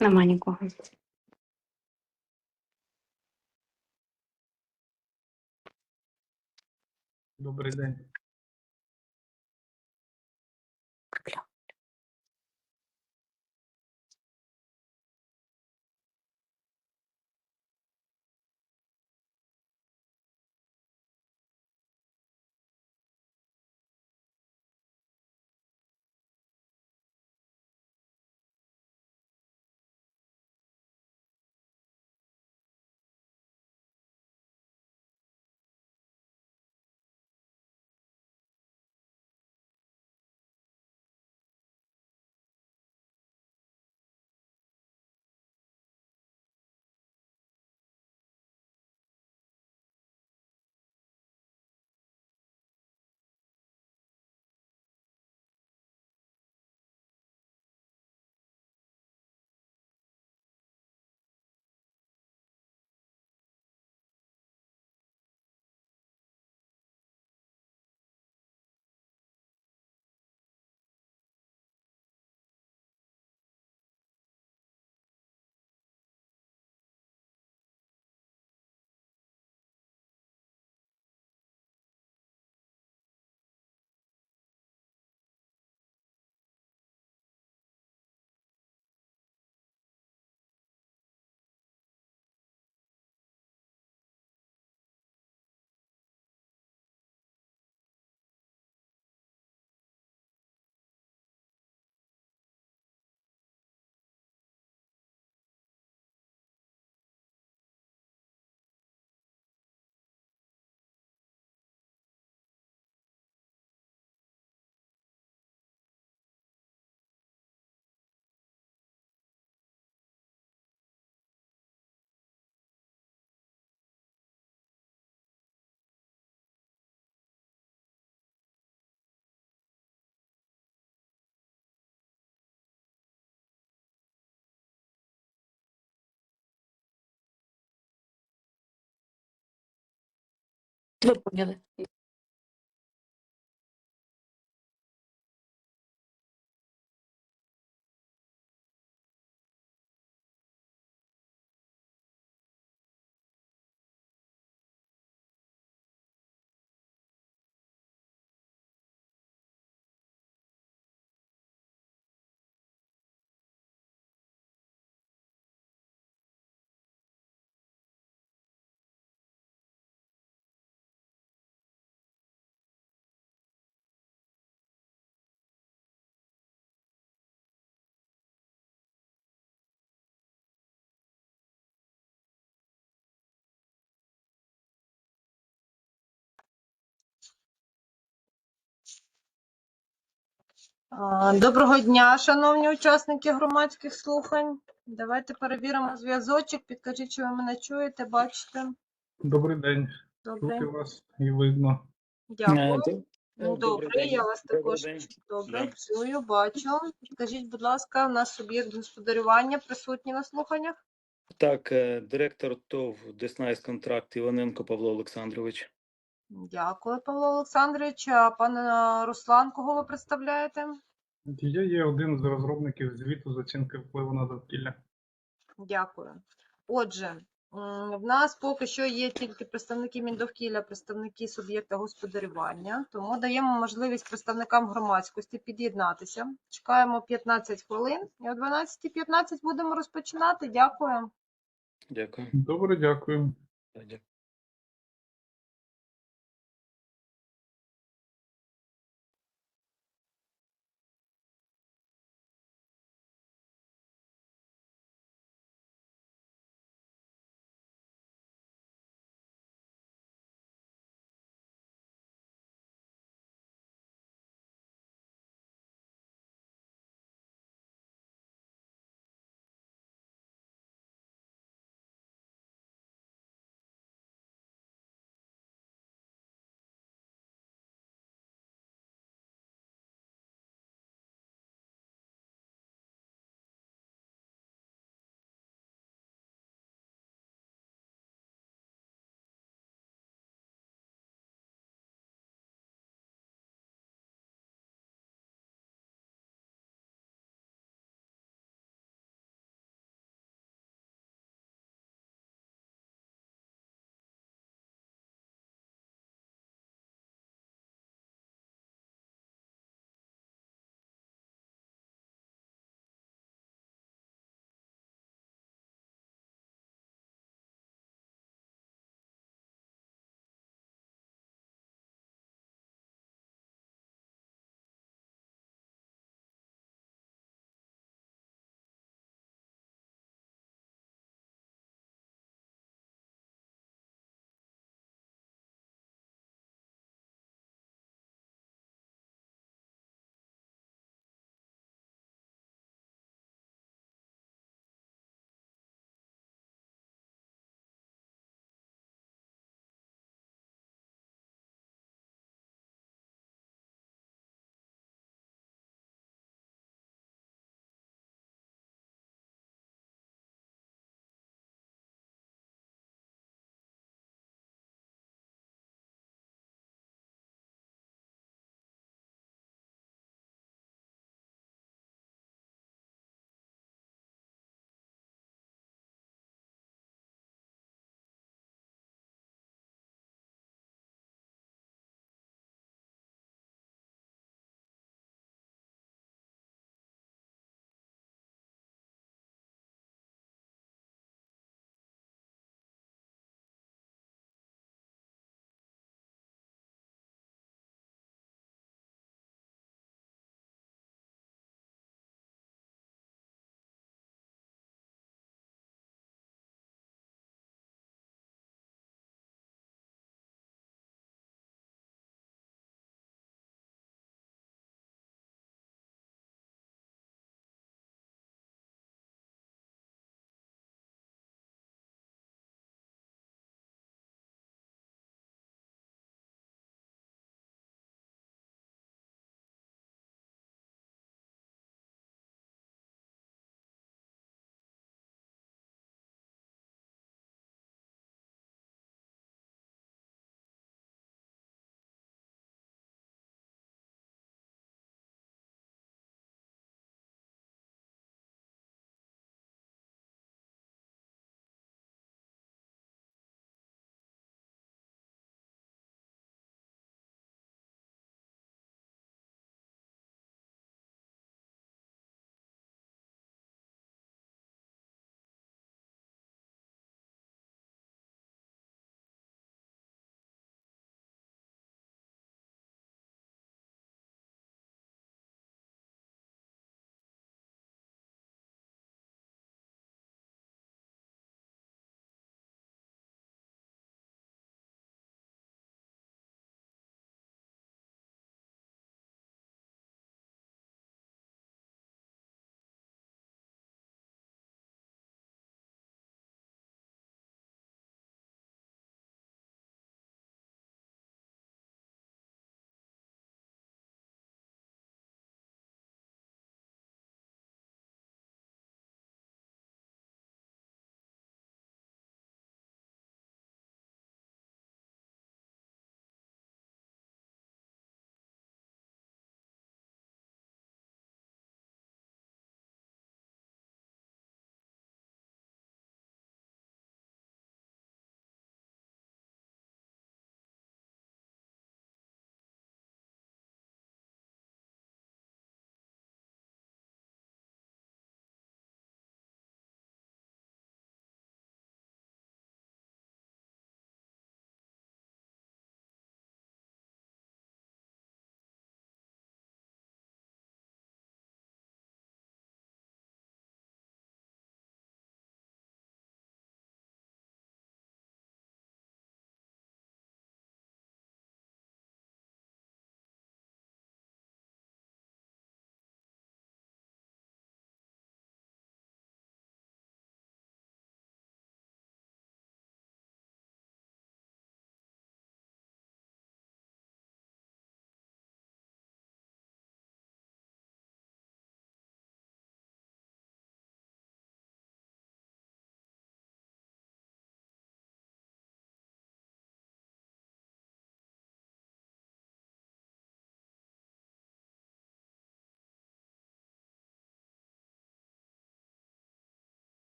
Нема нікого. Добрий день. Ви Доброго дня, шановні учасники громадських слухань. Давайте перевіримо зв'язочок. Підкажіть, чи ви мене чуєте, бачите. Добрий день. Добре, Чути вас і видно. дякую. Е, Ну, Добре, день. я вас Добрий також день. добре Да. чую, бачу. Підкажіть, будь ласка, у нас суб'єкт господарювання присутній на слуханнях? Так, е, директор ТОВ Деснайс контракт Іваненко Павло Олександрович. Дякую, Павло Олександрович. А пан Руслан, кого ви представляєте? Я є один з розробників звіту з оцінки впливу на довкілля. Дякую. Отже, в нас поки що є тільки представники Міндовкілля, представники суб'єкта господарювання, тому даємо можливість представникам громадськості під'єднатися. Чекаємо 15 хвилин і о 12.15 будемо розпочинати. Дякую. Дякую. Добре, дякую.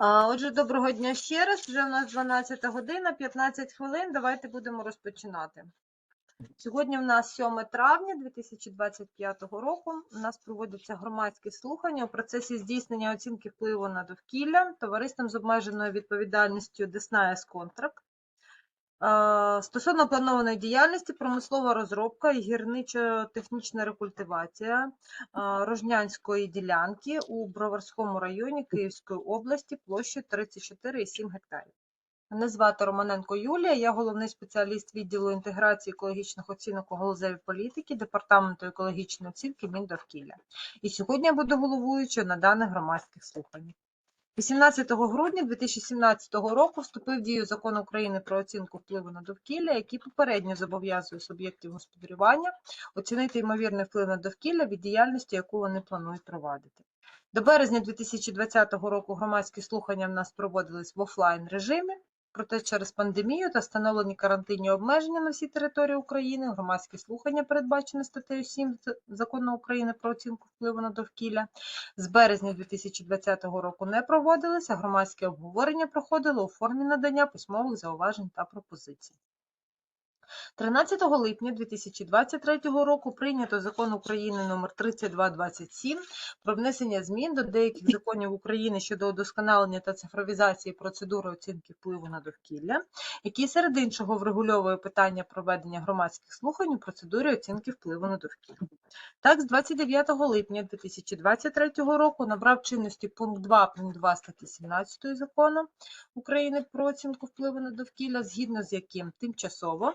Отже, доброго дня ще раз. Вже у нас 12 година, 15 хвилин. Давайте будемо розпочинати. Сьогодні в нас 7 травня 2025 року. У нас проводяться громадські слухання у процесі здійснення оцінки впливу на довкілля товариством з обмеженою відповідальністю Десна Контракт. Стосовно планованої діяльності, промислова розробка і гірничо-технічна рекультивація Рожнянської ділянки у Броварському районі Київської області площею 34,7 гектарів. Мене звати Романенко Юлія, я головний спеціаліст відділу інтеграції екологічних оцінок у галузевій політики Департаменту екологічної оцінки Міндовкілля. І сьогодні я буду головуючою на даних громадських слуханнях. 18 грудня 2017 року вступив в дію закон України про оцінку впливу на довкілля, який попередньо зобов'язує суб'єктів господарювання оцінити ймовірний вплив на довкілля від діяльності, яку вони планують провадити. До березня 2020 року громадські слухання в нас проводились в офлайн режимі. Проте через пандемію та встановлені карантинні обмеження на всій території України громадські слухання, передбачені статтею 7 Закону України про оцінку впливу на довкілля, з березня 2020 року не проводилися, громадське обговорення проходило у формі надання письмових зауважень та пропозицій. 13 липня 2023 року прийнято закон України номер 3227 про внесення змін до деяких законів України щодо удосконалення та цифровізації процедури оцінки впливу на довкілля, який серед іншого врегульовує питання проведення громадських слухань у процедурі оцінки впливу на довкілля. Так, з 29 липня 2023 року набрав чинності пункт 2 пункт 2 статті 17 закону України про оцінку впливу на довкілля, згідно з яким тимчасово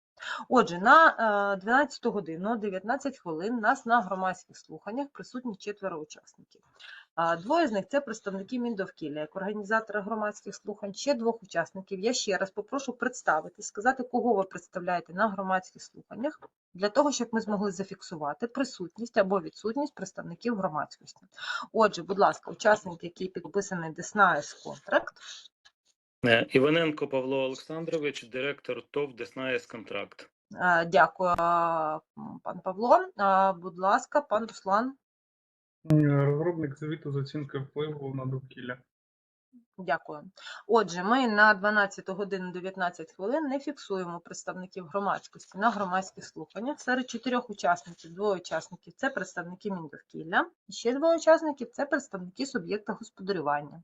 Отже, на е, 12 годину 19 хвилин нас на громадських слуханнях присутні четверо учасників. Двоє з них це представники Міндовкілля, як організатора громадських слухань. Ще двох учасників. Я ще раз попрошу представитись, сказати, кого ви представляєте на громадських слуханнях, для того, щоб ми змогли зафіксувати присутність або відсутність представників громадськості. Отже, будь ласка, учасник, який підписаний Деснаєс контракт, Е, Іваненко Павло Олександрович, директор ТОВ Деснаєс Контракт. Е, Дякую, пан Павло. Будь ласка, пан Руслан. Е, Розробник звіту з оцінки впливу на довкілля. Дякую. Отже, ми на 12 годину 19 хвилин не фіксуємо представників громадськості на громадських слуханнях. Серед чотирьох учасників, двоє учасників це представники Міндовкілля, ще двоє учасників це представники суб'єкта господарювання.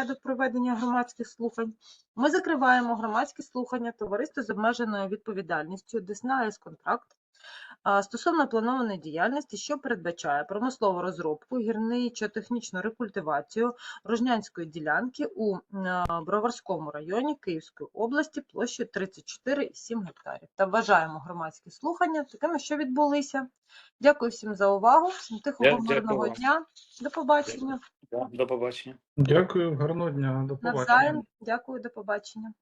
проведення громадських слухань, ми закриваємо громадські слухання товариства з обмеженою відповідальністю Деснаєс Контракт а, стосовно планованої діяльності, що передбачає промислову розробку, гірничо-технічну рекультивацію Рожнянської ділянки у Броварському районі Київської області площею 34,7 гектарів. Та вважаємо громадські слухання такими, що відбулися. Дякую всім за увагу, всім тихого мирного дня. До побачення. До побачення. Дякую, гарного дня, до побачення. Навзаєм. Дякую, до побачення.